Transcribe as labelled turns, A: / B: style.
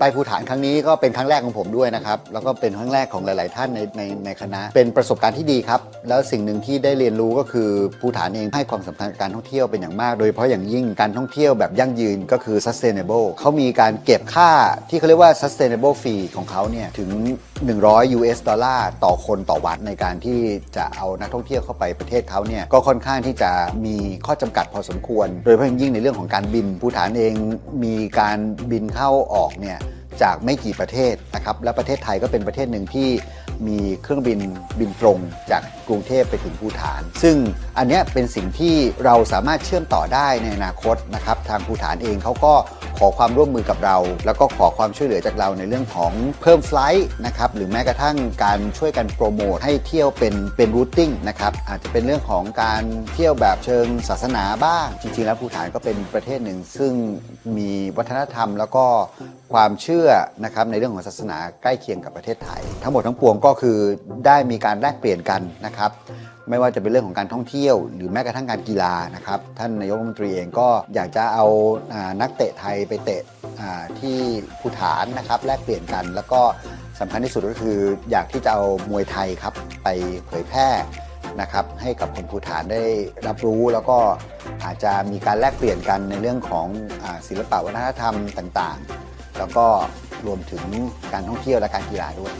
A: ไปภูฐานครั้งนี้ก็เป็นครั้งแรกของผมด้วยนะครับ แล้วก็เป็นครั้งแรกของหลาย ๆ ท่านในในในคณะ เป็นประสบการณ์ที่ดีครับ แล้วสิ่งหนึ่งที่ได้เรียนรู้ก็คือภูฐานเองให้ความสำคัญกับการท่องเที่ยวเป็นอย่างมาก โดยเฉพาะอย่างยิ่งการท่องเที่ยวแบบยั่งยืนก็คือ sustainable เขามีการเก็บค่าที่เขาเรียกว่า sustainable fee ของเขาเนี่ยถึง100 US ดอลลาร์ต่อคนต่อวันในการที่จะเอานักท่องเที่ยวเข้าไปประเทศเขาเนี่ยก็ค่อนข้างที่จะมีข้อจำกัดพอสมควร โดยเฉพาะอย่างยิ่งในเรื่องของการบินภูฐานเองมีการบินเข้าออกเนี่ยจากไม่กี่ประเทศนะครับและประเทศไทยก็เป็นประเทศหนึ่งที่มีเครื่องบินบินตรงจากกรุงเทพไปถึงภูฐาน ซึ่งอันนี้เป็นสิ่งที่เราสามารถเชื่อมต่อได้ในอนาคตนะครับทางภูฐานเองเขาก็ ขอความร่วมมือกับเรา แล้วก็ขอความช่วยเหลือจากเราในเรื่องของเพิ่มไฟล์นะครับหรือแม้กระทั่งการช่วยกันโปรโมทให้เที่ยวเป็นเป็นรูทติ้งนะครับอาจจะเป็นเรื่องของการเที่ยวแบบเชิงศาสนาบ้าง จริงๆ แล้วภูฐานก็เป็นประเทศหนึ่ง ซึ่งมีวัฒนธรรมแล้วก็ความเชื่อนะครับในเรื่องของศาสนาใกล้เคียงกับประเทศไทย ทั้งหมดทั้งปวงก็คือได้มีการแลกเปลี่ยนกันนะครับ ไม่ว่าจะเป็นเรื่องของการท่องเที่ยว หรือแม้กระทั่งการกีฬานะครับท่านนายกรัฐมนตรีเองก็อยากจะเอานักเตะไทยไปเตะที่ภูฐานนะครับแลกเปลี่ยนกัน แล้วก็สำคัญที่สุดก็คืออยากที่จะเอามวยไทยครับไปเผยแพร่นะครับให้กับคนภูฐานได้รับรู้แล้วก็อาจจะมีการแลกเปลี่ยนกันในเรื่องของอศิลปะวัฒนธรรมต่าง ๆ แล้วก็รวมถึงการท่องเที่ยวและการกีฬาด้วย